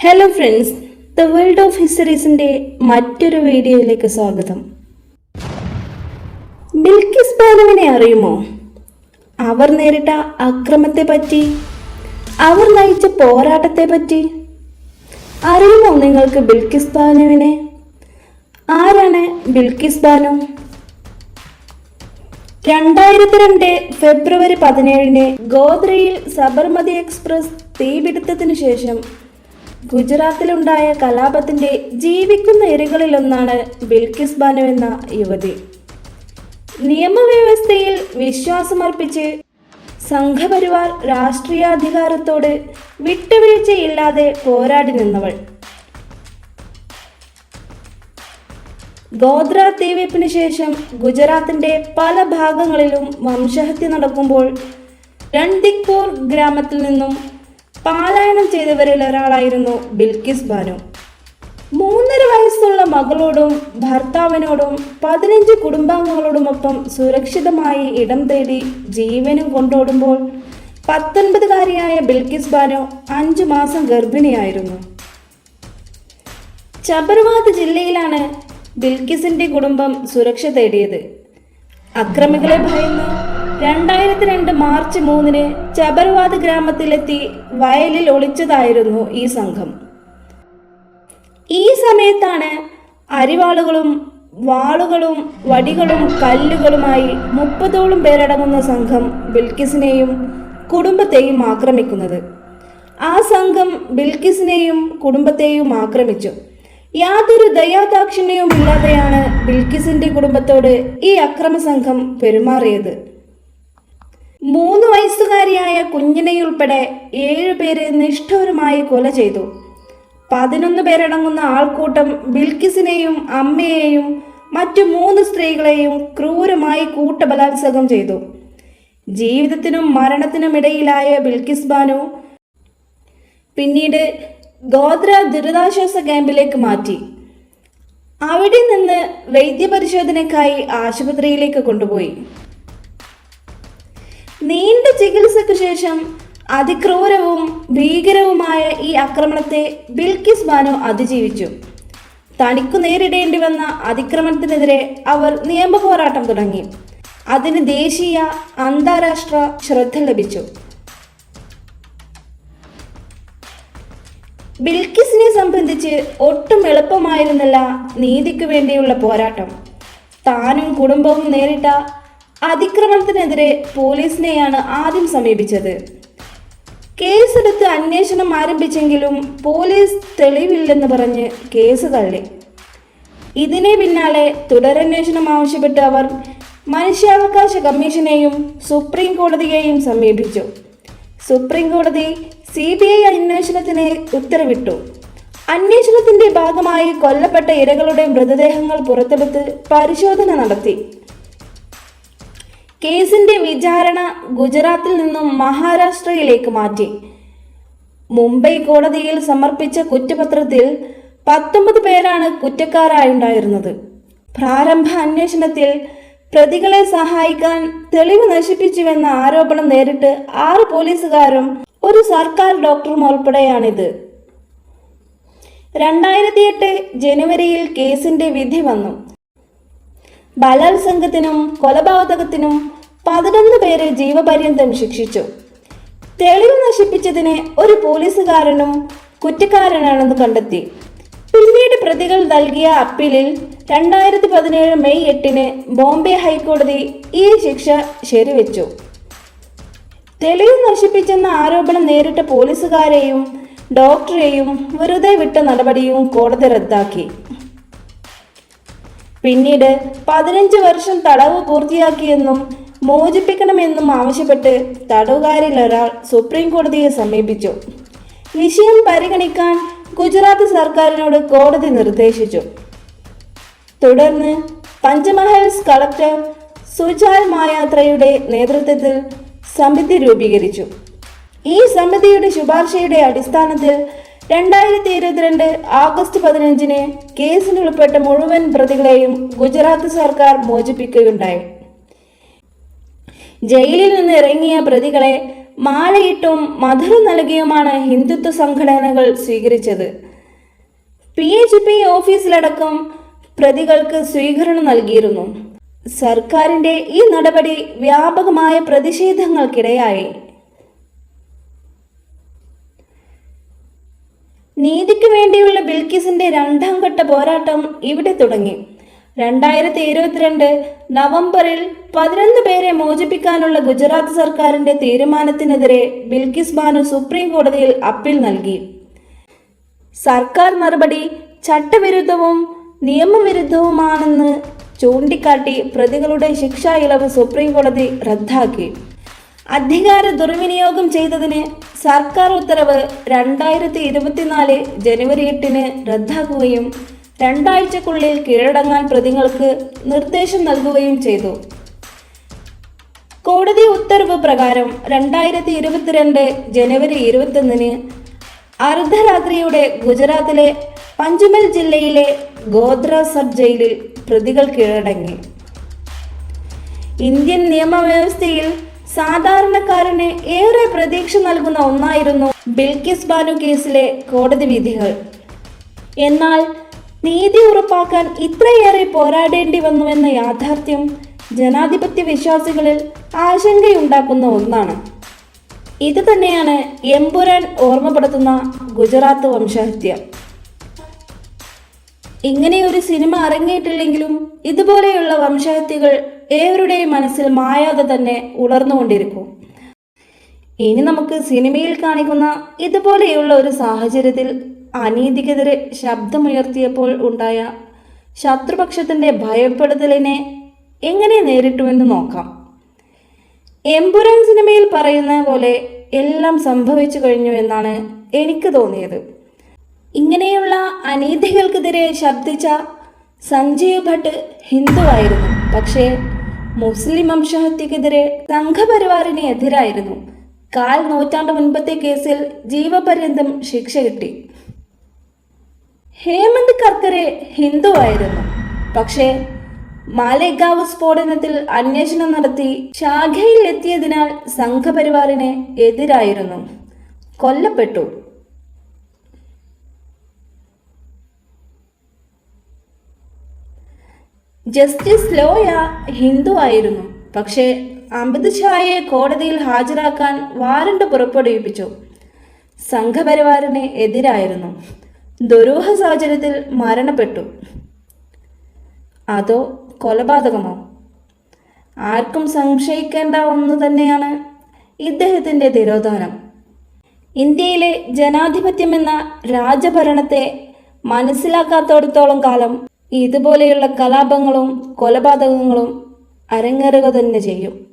Hello friends the world of ഹിസ്റ്ററീസിന്റെ മറ്റൊരു വീഡിയോയിലേക്ക് സ്വാഗതം. ബിൽക്കിസ് ബാനുവിനെ അറിയുമോ? അവർ നേരിട്ട അക്രമത്തെ പറ്റി അവർ നയിച്ച പോരാട്ടത്തെ പറ്റി അറിയുമോ നിങ്ങൾക്ക് ബിൽക്കിസ് ബാനുവിനെ ആരാണ് ബിൽക്കിസ് ബാനു രണ്ടായിരത്തി രണ്ട് ഫെബ്രുവരി പതിനേഴിന് ഗോദ്രയിൽ സബർമതി എക്സ്പ്രസ് തീപിടുത്തത്തിനു ശേഷം ഗുജറാത്തിലുണ്ടായ കലാപത്തിന്റെ ജീവിക്കുന്ന ഇരകളിലൊന്നാണ് ബിൽക്കിസ് ബാനു എന്ന യുവതി. നിയമവ്യവസ്ഥയിൽ വിശ്വാസമർപ്പിച്ച് സംഘപരിവാർ രാഷ്ട്രീയാധികാരത്തോട് വിട്ടുവീഴ്ചയില്ലാതെ പോരാടി നിന്നവൾ. ഗോദ്ര തീവെപ്പിന് ശേഷം ഗുജറാത്തിന്റെ പല ഭാഗങ്ങളിലും വംശഹത്യ നടക്കുമ്പോൾ രൺദിക്പൂർ ഗ്രാമത്തിൽ നിന്നും പാലായനം ചെയ്തവരിൽ ഒരാളായിരുന്നു ബിൽക്കിസ് ബാനു. മൂന്നര വയസ്സുള്ള മകളോടും ഭർത്താവിനോടും പതിനഞ്ച് കുടുംബാംഗങ്ങളോടുമൊപ്പം സുരക്ഷിതമായി ഇടം തേടി ജീവനും കൊണ്ടോടുമ്പോൾ പത്തൊൻപതുകാരിയായ ബിൽക്കിസ് ബാനു അഞ്ചു മാസം ഗർഭിണിയായിരുന്നു. ചബർവാദ് ജില്ലയിലാണ് ബിൽക്കിസിന്റെ കുടുംബം സുരക്ഷ തേടിയത്. അക്രമികളെ ഭയന്ന് രണ്ടായിരത്തി രണ്ട് മാർച്ച് മൂന്നിന് ചബർവാദ് ഗ്രാമത്തിലെത്തി വയലിൽ ഒളിച്ചതായിരുന്നു ഈ സംഘം. ഈ സമയത്താണ് അരിവാളുകളും വാളുകളും വടികളും കല്ലുകളുമായി മുപ്പതോളം പേരടങ്ങുന്ന സംഘം ബിൽക്കിസിനെയും കുടുംബത്തെയും ആക്രമിക്കുന്നത്. ആ സംഘം ബിൽക്കിസിനെയും കുടുംബത്തെയും ആക്രമിച്ചു. യാതൊരു ദയാദാക്ഷിണ്യവും ഇല്ലാതെയാണ് ബിൽക്കിസിന്റെ കുടുംബത്തോട് ഈ അക്രമ സംഘം പെരുമാറിയത്. മൂന്ന് വയസ്സുകാരിയായ കുഞ്ഞിനെയുൾപ്പെടെ ഏഴുപേരെ നിഷ്ഠൂരമായി കൊല ചെയ്തു. പതിനൊന്ന് പേരടങ്ങുന്ന ആൾക്കൂട്ടം ബിൽക്കിസിനെയും അമ്മയെയും മറ്റു മൂന്ന് സ്ത്രീകളെയും ക്രൂരമായി കൂട്ടബലാത്സംഗം ചെയ്തു. ജീവിതത്തിനും മരണത്തിനും ഇടയിലായ ബിൽക്കിസ് ബാനു പിന്നീട് ഗോത്ര ദുരിതാശ്വാസ ക്യാമ്പിലേക്ക് മാറ്റി. അവിടെ നിന്ന് വൈദ്യപരിശോധനയ്ക്കായി ആശുപത്രിയിലേക്ക് കൊണ്ടുപോയി. നീണ്ട ചികിത്സയ്ക്ക് ശേഷം അതിക്രൂരവും ഭീകരവുമായ ഈ ആക്രമണത്തെ ബിൽക്കിസ് ബാനു അതിജീവിച്ചു. തനിക്കു നേരിടേണ്ടി വന്ന അതിക്രമണത്തിനെതിരെ അവർ നിയമ പോരാട്ടം തുടങ്ങി. അതിന് ദേശീയ അന്താരാഷ്ട്ര ശ്രദ്ധ ലഭിച്ചു. ബിൽക്കിസിനെ സംബന്ധിച്ച് ഒട്ടും എളുപ്പമായിരുന്നില്ല നീതിക്ക് വേണ്ടിയുള്ള പോരാട്ടം. താനും കുടുംബവും നേരിട്ട അതിക്രമണത്തിനെതിരെ പോലീസിനെയാണ് ആദ്യം സമീപിച്ചത്. കേസെടുത്ത് അന്വേഷണം ആരംഭിച്ചെങ്കിലും പോലീസ് തെളിവില്ലെന്ന് പറഞ്ഞ് കേസ് തള്ളി. ഇതിനെ പിന്നാലെ തുടരന്വേഷണം ആവശ്യപ്പെട്ട് അവർ മനുഷ്യാവകാശ കമ്മീഷനെയും സുപ്രീം കോടതിയെയും സമീപിച്ചു. സുപ്രീം കോടതി സി ബി ഐ അന്വേഷണത്തിന് ഉത്തരവിട്ടു. അന്വേഷണത്തിന്റെ ഭാഗമായി കൊല്ലപ്പെട്ട ഇരകളുടെ മൃതദേഹങ്ങൾ പുറത്തെടുത്ത് പരിശോധന നടത്തി. കേസിന്റെ വിചാരണ ഗുജറാത്തിൽ നിന്നും മഹാരാഷ്ട്രയിലേക്ക് മാറ്റി. മുംബൈ കോടതിയിൽ സമർപ്പിച്ച കുറ്റപത്രത്തിൽ പത്തൊമ്പത് പേരാണ് കുറ്റക്കാരായുണ്ടായിരുന്നത്. പ്രാരംഭ അന്വേഷണത്തിൽ പ്രതികളെ സഹായിക്കാൻ തെളിവ് നശിപ്പിച്ചുവെന്ന ആരോപണം നേരിട്ട് ആറ് പോലീസുകാരും ഒരു സർക്കാർ ഡോക്ടറും ഉൾപ്പെടെയാണിത്. രണ്ടായിരത്തി എട്ട് ജനുവരിയിൽ കേസിന്റെ വിധി വന്നു. ബലാത്സംഗത്തിനും കൊലപാതകത്തിനും പതിനൊന്ന് പേരെ ജീവപര്യന്തം ശിക്ഷിച്ചു. തെളിവ് നശിപ്പിച്ചതിന് ഒരു പോലീസുകാരനും കുറ്റക്കാരനാണെന്ന് കണ്ടെത്തി. പിന്നീട് പ്രതികൾ നൽകിയ അപ്പീലിൽ രണ്ടായിരത്തി പതിനേഴ് മെയ് എട്ടിന് ബോംബെ ഹൈക്കോടതി ഈ ശിക്ഷ ശരിവെച്ചു. തെളിവ് നശിപ്പിച്ചെന്ന ആരോപണം നേരിട്ട പോലീസുകാരെയും ഡോക്ടറെയും വെറുതെ വിട്ട നടപടിയും കോടതി റദ്ദാക്കി. പിന്നീട് പതിനഞ്ച് വർഷം തടവ് പൂർത്തിയാക്കിയെന്നും മോചിപ്പിക്കണമെന്നും ആവശ്യപ്പെട്ട് തടവുകാരിൽ ഒരാൾ സുപ്രീം കോടതിയെ സമീപിച്ചു. വിഷയം പരിഗണിക്കാൻ ഗുജറാത്ത് സർക്കാരിനോട് കോടതി നിർദ്ദേശിച്ചു. തുടർന്ന് പഞ്ചമഹൽസ് കളക്ടർ സുജാൽ മായാത്രയുടെ നേതൃത്വത്തിൽ സമിതി രൂപീകരിച്ചു. ഈ സമിതിയുടെ ശുപാർശയുടെ അടിസ്ഥാനത്തിൽ രണ്ടായിരത്തി ഇരുപത്തിരണ്ട് ആഗസ്റ്റ് പതിനഞ്ചിന് കേസിൽ ഉൾപ്പെട്ട മുഴുവൻ പ്രതികളെയും ഗുജറാത്ത് സർക്കാർ മോചിപ്പിക്കുകയുണ്ടായി. ജയിലിൽ നിന്ന് ഇറങ്ങിയ പ്രതികളെ മാലയിട്ടും മധുരം നൽകിയുമാണ് ഹിന്ദുത്വ സംഘടനകൾ സ്വീകരിച്ചത്. പി എച്ച് പി ഓഫീസിലടക്കം പ്രതികൾക്ക് സ്വീകരണം നൽകിയിരുന്നു. സർക്കാരിന്റെ ഈ നടപടി വ്യാപകമായ പ്രതിഷേധങ്ങൾക്കിടയായി. നീതിക്ക് വേണ്ടിയുള്ള ബിൽക്കിസിന്റെ രണ്ടാം ഘട്ട പോരാട്ടം ഇവിടെ തുടങ്ങി. രണ്ടായിരത്തി ഇരുപത്തിരണ്ട് നവംബറിൽ പതിനൊന്ന് പേരെ മോചിപ്പിക്കാനുള്ള ഗുജറാത്ത് സർക്കാരിന്റെ തീരുമാനത്തിനെതിരെ ബിൽക്കിസ് ബാനു സുപ്രീം കോടതിയിൽ അപ്പീൽ നൽകി. സർക്കാർ നടപടി ചട്ടവിരുദ്ധവും നിയമവിരുദ്ധവുമാണെന്ന് ചൂണ്ടിക്കാട്ടി പ്രതികളുടെ ശിക്ഷാ ഇളവ് സുപ്രീം കോടതി റദ്ദാക്കി. അധികാര ദുർവിനിയോഗം ചെയ്തതിന് സർക്കാർ ഉത്തരവ് രണ്ടായിരത്തി ഇരുപത്തിനാല് ജനുവരി എട്ടിന് റദ്ദാക്കുകയും രണ്ടാഴ്ചക്കുള്ളിൽ കീഴടങ്ങാൻ പ്രതികൾക്ക് നിർദ്ദേശം നൽകുകയും ചെയ്തു. കോടതി ഉത്തരവ് പ്രകാരം രണ്ടായിരത്തി ഇരുപത്തിരണ്ട് ജനുവരി ഇരുപത്തൊന്നിന് അർദ്ധരാത്രിയുടെ ഗുജറാത്തിലെ പഞ്ചമൽ ജില്ലയിലെ ഗോദ്ര സബ് ജയിലിൽ പ്രതികൾ കീഴടങ്ങി. ഇന്ത്യൻ നിയമവ്യവസ്ഥയിൽ സാധാരണക്കാരന് ഏറെ പ്രതീക്ഷ നൽകുന്ന ഒന്നായിരുന്നു ബിൽക്കിസ് ബാനു കേസിലെ കോടതി വിധികൾ. എന്നാൽ നീതി ഉറപ്പാക്കാൻ ഇത്രയേറെ പോരാടേണ്ടി വന്നുവെന്ന യാഥാർത്ഥ്യം ജനാധിപത്യ വിശ്വാസികളിൽ ആശങ്കയുണ്ടാക്കുന്ന ഒന്നാണ്. ഇത് തന്നെയാണ് എമ്പുരാൻ ഓർമ്മപ്പെടുത്തുന്ന ഗുജറാത്ത് വംശഹത്യ. ഇങ്ങനെയൊരു സിനിമ അരങ്ങേറ്റില്ലെങ്കിലും ഇതുപോലെയുള്ള വംശഹത്യകൾ ഏവരുടെയും മനസ്സിൽ മായാതെ തന്നെ ഉണർന്നുകൊണ്ടിരിക്കും. ഇനി നമുക്ക് സിനിമയിൽ കാണിക്കുന്ന ഇതുപോലെയുള്ള ഒരു സാഹചര്യത്തിൽ അനീതിക്കെതിരെ ശബ്ദമുയർത്തിയപ്പോൾ ഉണ്ടായ ശത്രുപക്ഷത്തിന്റെ ഭയപ്പെടുത്തലിനെ എങ്ങനെ നേരിട്ടുവെന്ന് നോക്കാം. എമ്പുരാൻ സിനിമയിൽ പറയുന്ന പോലെ എല്ലാം സംഭവിച്ചു കഴിഞ്ഞു എന്നാണ് എനിക്ക് തോന്നിയത്. ഇങ്ങനെയുള്ള അനീതികൾക്കെതിരെ ശബ്ദിച്ച സഞ്ജീവ് ഭട്ട് ഹിന്ദുവായിരുന്നു പക്ഷേ മുസ്ലിം വംശഹത്യക്കെതിരെ സംഘപരിവാറിന് എതിരായിരുന്നു. കാൽ നൂറ്റാണ്ട് മുൻപത്തെ കേസിൽ ജീവപര്യന്തം ശിക്ഷ കിട്ടി. ഹേമന്ത് കർക്കറെ ഹിന്ദുവായിരുന്നു പക്ഷേ മാലേഗാവ് സ്ഫോടനത്തിൽ അന്വേഷണം നടത്തി ശാഖയിൽ എത്തിയതിനാൽ സംഘപരിവാറിന് എതിരായിരുന്നു. കൊല്ലപ്പെട്ടു. ജസ്റ്റിസ് ലോയ ഹിന്ദു ആയിരുന്നു. പക്ഷേ അമിത് ഷായെ കോടതിയിൽ ഹാജരാക്കാൻ വാറണ്ട് പുറപ്പെടുവിപ്പിച്ചു. സംഘപരിവാറിന് എതിരായിരുന്നു. ദുരൂഹ സാഹചര്യത്തിൽ മരണപ്പെട്ടു. അതോ കൊലപാതകമോ? ആർക്കും സംശയിക്കേണ്ട ഒന്ന് തന്നെയാണ് ഇദ്ദേഹത്തിന്റെ തിരോധാനം. ഇന്ത്യയിലെ ജനാധിപത്യമെന്ന രാജഭരണത്തെ മനസ്സിലാക്കാത്തോടത്തോളം കാലം ഇതുപോലെയുള്ള കലാപങ്ങളും കൊലപാതകങ്ങളും അരങ്ങേറുക തന്നെ ചെയ്യും.